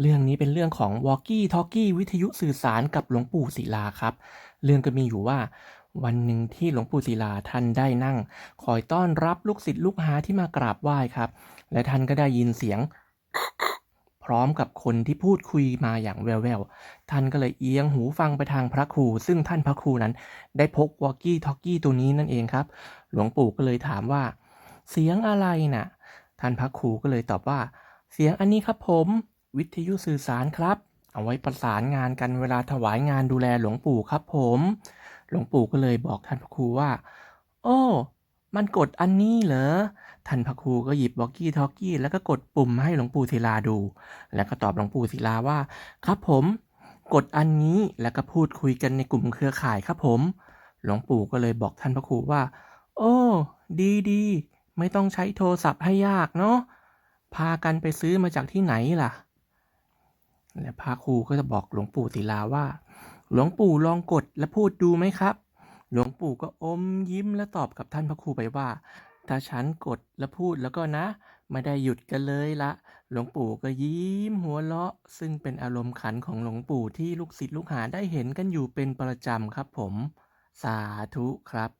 เรื่องนี้เป็นเรื่องของ Walkie Talkie วิทยุสื่อสารกับหลวงปู่ศิลาครับ เรื่องก็มีอยู่ว่า วันหนึ่งที่หลวงปู่ศิลาท่านได้นั่ง คอยต้อนรับลูกศิษย์ลูกหาที่มากราบไหว้ครับ และท่านก็ได้ยินเสียง พร้อมกับคนที่พูดคุยมาอย่างแววๆท่านก็เลยเอียงหูฟังไปทางพระครู ซึ่งท่านพระครูนั้น ได้พก Walkie Talkie ตัวนี้นั่นเองครับ หลวงปู่ก็เลยถามว่า เสียงอะไรน่ะ ท่านพระครูก็เลยตอบว่า เสียงอันนี้ครับผม วิทยุสื่อสารครับ เอาไว้ประสานงานกันเวลาถวายงานดูแลหลวงปู่ครับผม หลวงปู่ก็เลยบอกท่านพระครูว่า โอ้ มันกดอันนี้เหรอ ท่านพระครูก็หยิบบอกกี้ทอกกี้แล้วก็กดปุ่มให้หลวงปู่ศิลาดู แล้วก็ตอบหลวงปู่ศิลาว่า ครับผม กดอันนี้แล้วก็พูดคุยกันในกลุ่มเครือข่ายครับผม หลวงปู่ก็เลยบอกท่านพระครูว่า โอ้ ดีดีไม่ต้องใช้โทรศัพท์ให้ยากเนาะ พากันไปซื้อมาจากที่ไหนล่ะ และพระครูก็จะบอกหลวงปู่ศิลาว่า หลวงปู่ลองกดและพูดดูไหมครับ หลวงปู่ก็อมยิ้มและตอบกับท่านพระครูไปว่า ถ้าฉันกดและพูดแล้วก็นะ ไม่ได้หยุดกันเลยละ หลวงปู่ก็ยิ้มหัวเราะ ซึ่งเป็นอารมณ์ขันของหลวงปู่ที่ลูกศิษย์ลูกหาได้เห็นกันอยู่เป็นประจำครับผม สาธุครับ